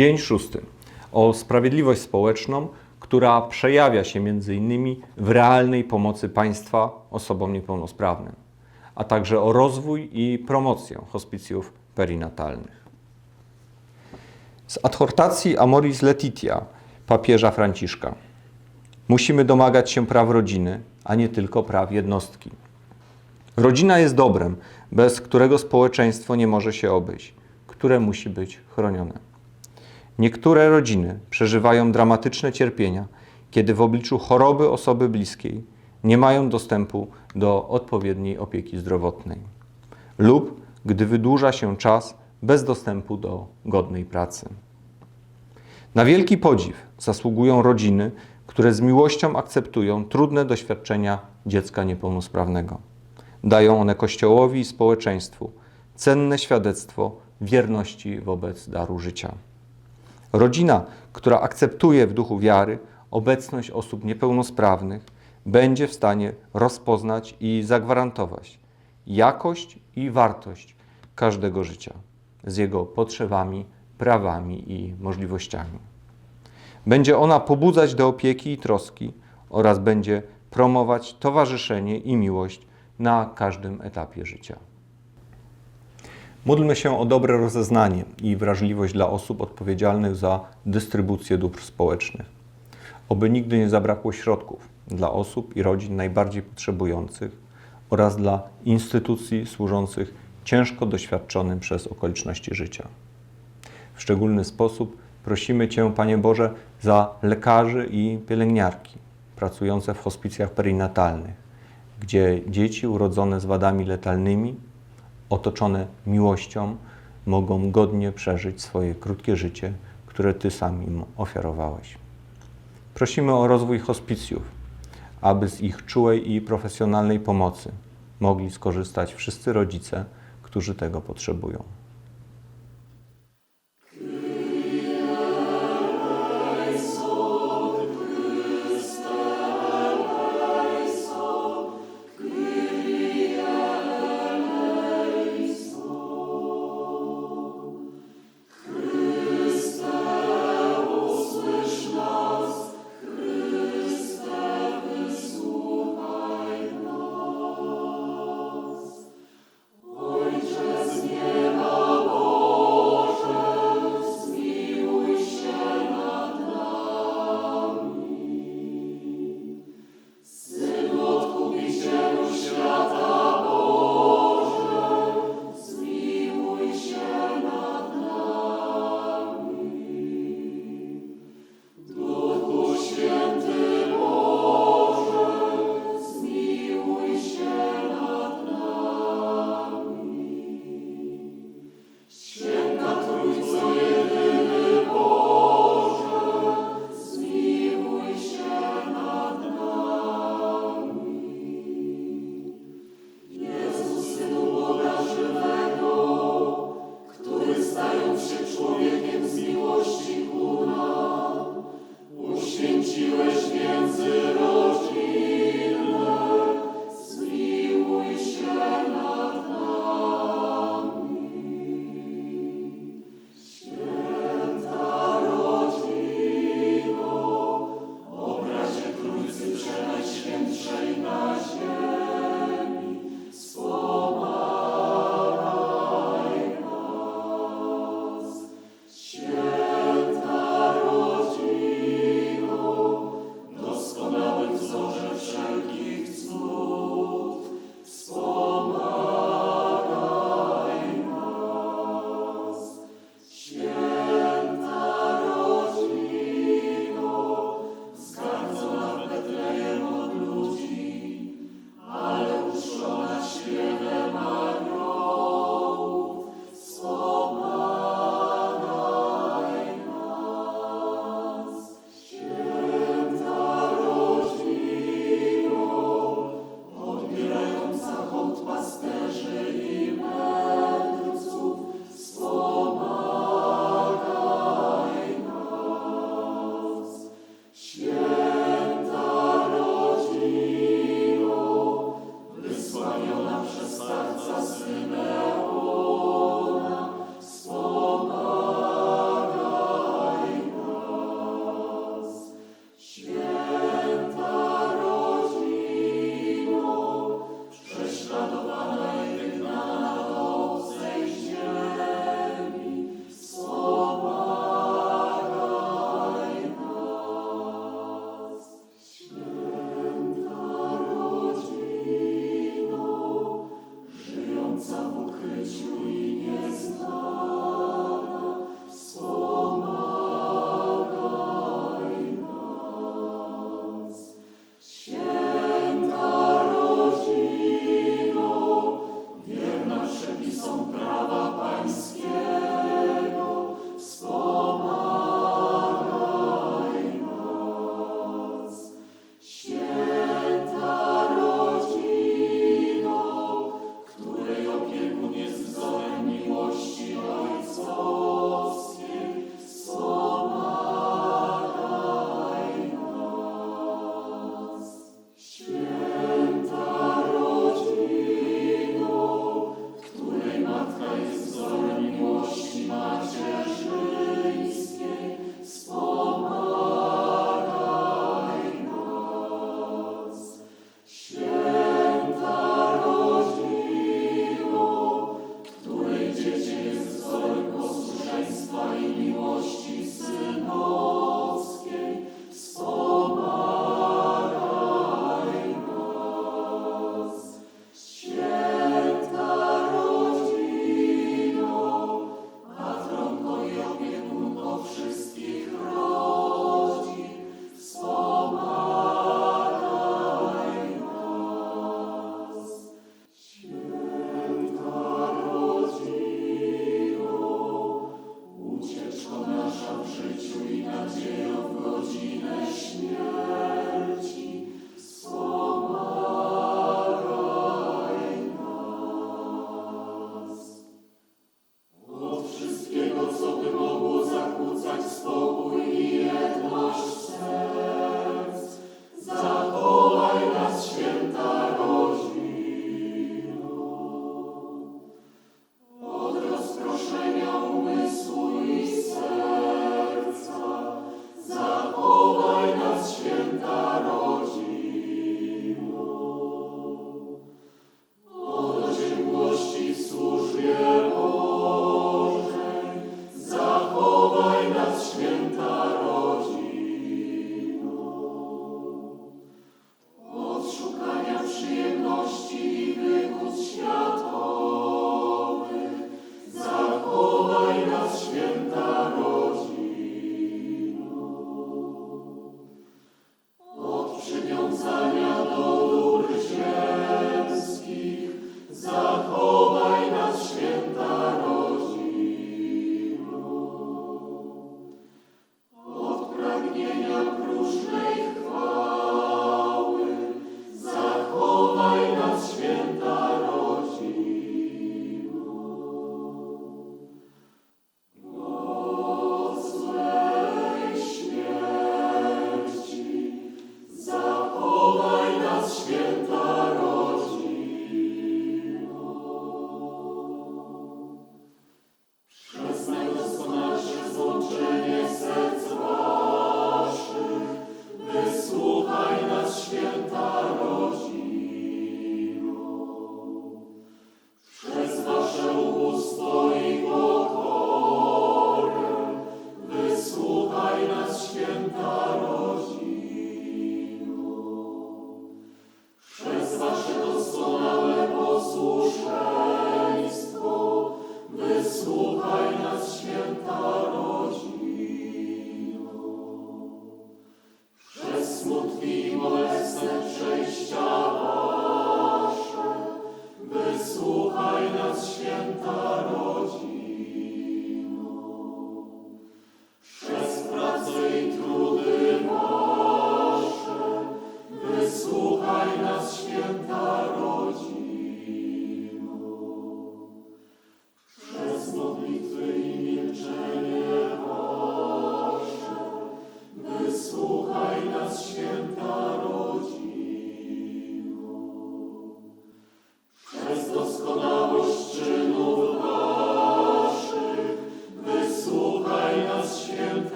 Dzień szósty. O sprawiedliwość społeczną, która przejawia się m.in. w realnej pomocy państwa osobom niepełnosprawnym, a także o rozwój i promocję hospicjów perinatalnych. Z adhortacji Amoris Letitia papieża Franciszka. Musimy domagać się praw rodziny, a nie tylko praw jednostki. Rodzina jest dobrem, bez którego społeczeństwo nie może się obejść, które musi być chronione. Niektóre rodziny przeżywają dramatyczne cierpienia, kiedy w obliczu choroby osoby bliskiej nie mają dostępu do odpowiedniej opieki zdrowotnej, lub gdy wydłuża się czas bez dostępu do godnej pracy. Na wielki podziw zasługują rodziny, które z miłością akceptują trudne doświadczenia dziecka niepełnosprawnego. Dają one Kościołowi i społeczeństwu cenne świadectwo wierności wobec daru życia. Rodzina, która akceptuje w duchu wiary obecność osób niepełnosprawnych, będzie w stanie rozpoznać i zagwarantować jakość i wartość każdego życia z jego potrzebami, prawami i możliwościami. Będzie ona pobudzać do opieki i troski oraz będzie promować towarzyszenie i miłość na każdym etapie życia. Módlmy się o dobre rozeznanie i wrażliwość dla osób odpowiedzialnych za dystrybucję dóbr społecznych. Oby nigdy nie zabrakło środków dla osób i rodzin najbardziej potrzebujących oraz dla instytucji służących ciężko doświadczonym przez okoliczności życia. W szczególny sposób prosimy Cię, Panie Boże, za lekarzy i pielęgniarki pracujące w hospicjach perinatalnych, gdzie dzieci urodzone z wadami letalnymi, otoczone miłością, mogą godnie przeżyć swoje krótkie życie, które Ty sam im ofiarowałeś. Prosimy o rozwój hospicjów, aby z ich czułej i profesjonalnej pomocy mogli skorzystać wszyscy rodzice, którzy tego potrzebują.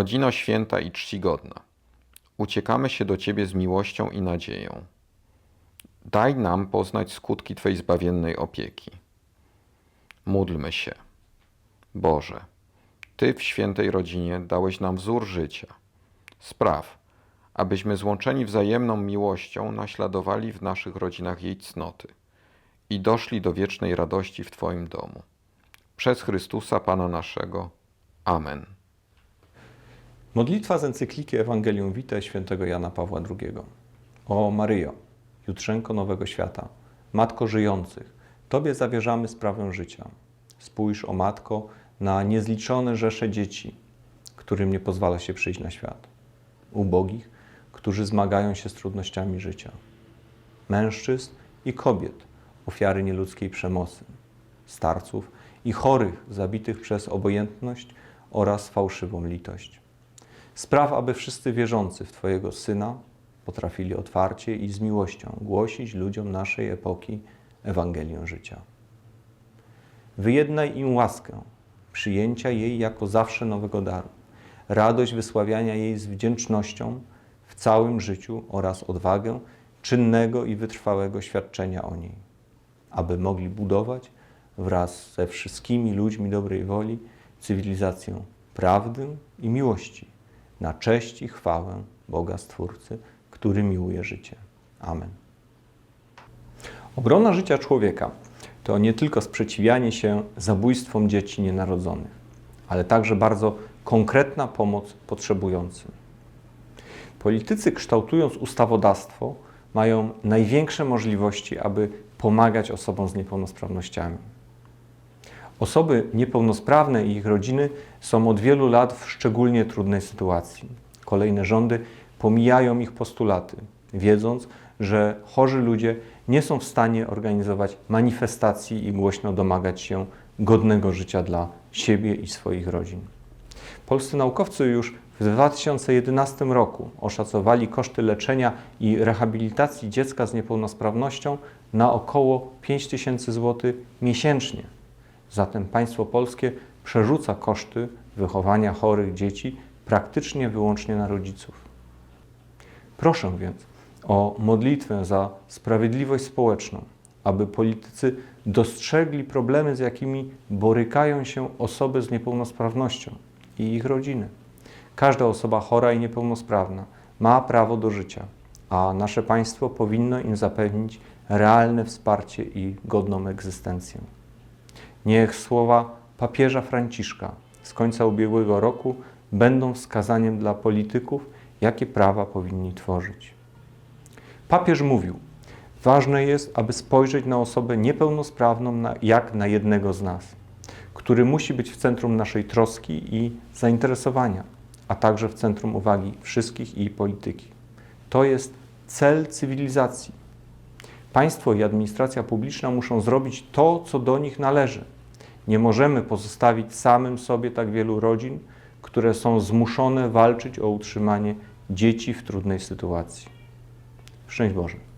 Rodzino święta i czcigodna, uciekamy się do Ciebie z miłością i nadzieją. Daj nam poznać skutki Twej zbawiennej opieki. Módlmy się. Boże, Ty w świętej rodzinie dałeś nam wzór życia. Spraw, abyśmy złączeni wzajemną miłością naśladowali w naszych rodzinach jej cnoty i doszli do wiecznej radości w Twoim domu. Przez Chrystusa Pana naszego. Amen. Modlitwa z encykliki Ewangelium Vitae świętego Jana Pawła II. O Maryjo, jutrzenko nowego świata, Matko żyjących, Tobie zawierzamy sprawę życia. Spójrz, o Matko, na niezliczone rzesze dzieci, którym nie pozwala się przyjść na świat. Ubogich, którzy zmagają się z trudnościami życia. Mężczyzn i kobiet, ofiary nieludzkiej przemocy. Starców i chorych, zabitych przez obojętność oraz fałszywą litość. Spraw, aby wszyscy wierzący w Twojego Syna potrafili otwarcie i z miłością głosić ludziom naszej epoki Ewangelię życia. Wyjednaj im łaskę przyjęcia jej jako zawsze nowego daru, radość wysławiania jej z wdzięcznością w całym życiu oraz odwagę czynnego i wytrwałego świadczenia o niej, aby mogli budować wraz ze wszystkimi ludźmi dobrej woli cywilizację prawdy i miłości na cześć i chwałę Boga Stwórcy, który miłuje życie. Amen. Obrona życia człowieka to nie tylko sprzeciwianie się zabójstwom dzieci nienarodzonych, ale także bardzo konkretna pomoc potrzebującym. Politycy, kształtując ustawodawstwo, mają największe możliwości, aby pomagać osobom z niepełnosprawnościami. Osoby niepełnosprawne i ich rodziny są od wielu lat w szczególnie trudnej sytuacji. Kolejne rządy pomijają ich postulaty, wiedząc, że chorzy ludzie nie są w stanie organizować manifestacji i głośno domagać się godnego życia dla siebie i swoich rodzin. Polscy naukowcy już w 2011 roku oszacowali koszty leczenia i rehabilitacji dziecka z niepełnosprawnością na około 5 tysięcy zł miesięcznie. Zatem państwo polskie przerzuca koszty wychowania chorych dzieci praktycznie wyłącznie na rodziców. Proszę więc o modlitwę za sprawiedliwość społeczną, aby politycy dostrzegli problemy, z jakimi borykają się osoby z niepełnosprawnością i ich rodziny. Każda osoba chora i niepełnosprawna ma prawo do życia, a nasze państwo powinno im zapewnić realne wsparcie i godną egzystencję. Niech słowa papieża Franciszka z końca ubiegłego roku będą wskazaniem dla polityków, jakie prawa powinni tworzyć. Papież mówił: Ważne jest, aby spojrzeć na osobę niepełnosprawną na, jak na jednego z nas, który musi być w centrum naszej troski i zainteresowania, a także w centrum uwagi wszystkich i polityki. To jest cel cywilizacji. Państwo i administracja publiczna muszą zrobić to, co do nich należy. Nie możemy pozostawić samym sobie tak wielu rodzin, które są zmuszone walczyć o utrzymanie dzieci w trudnej sytuacji. Szczęść Boże.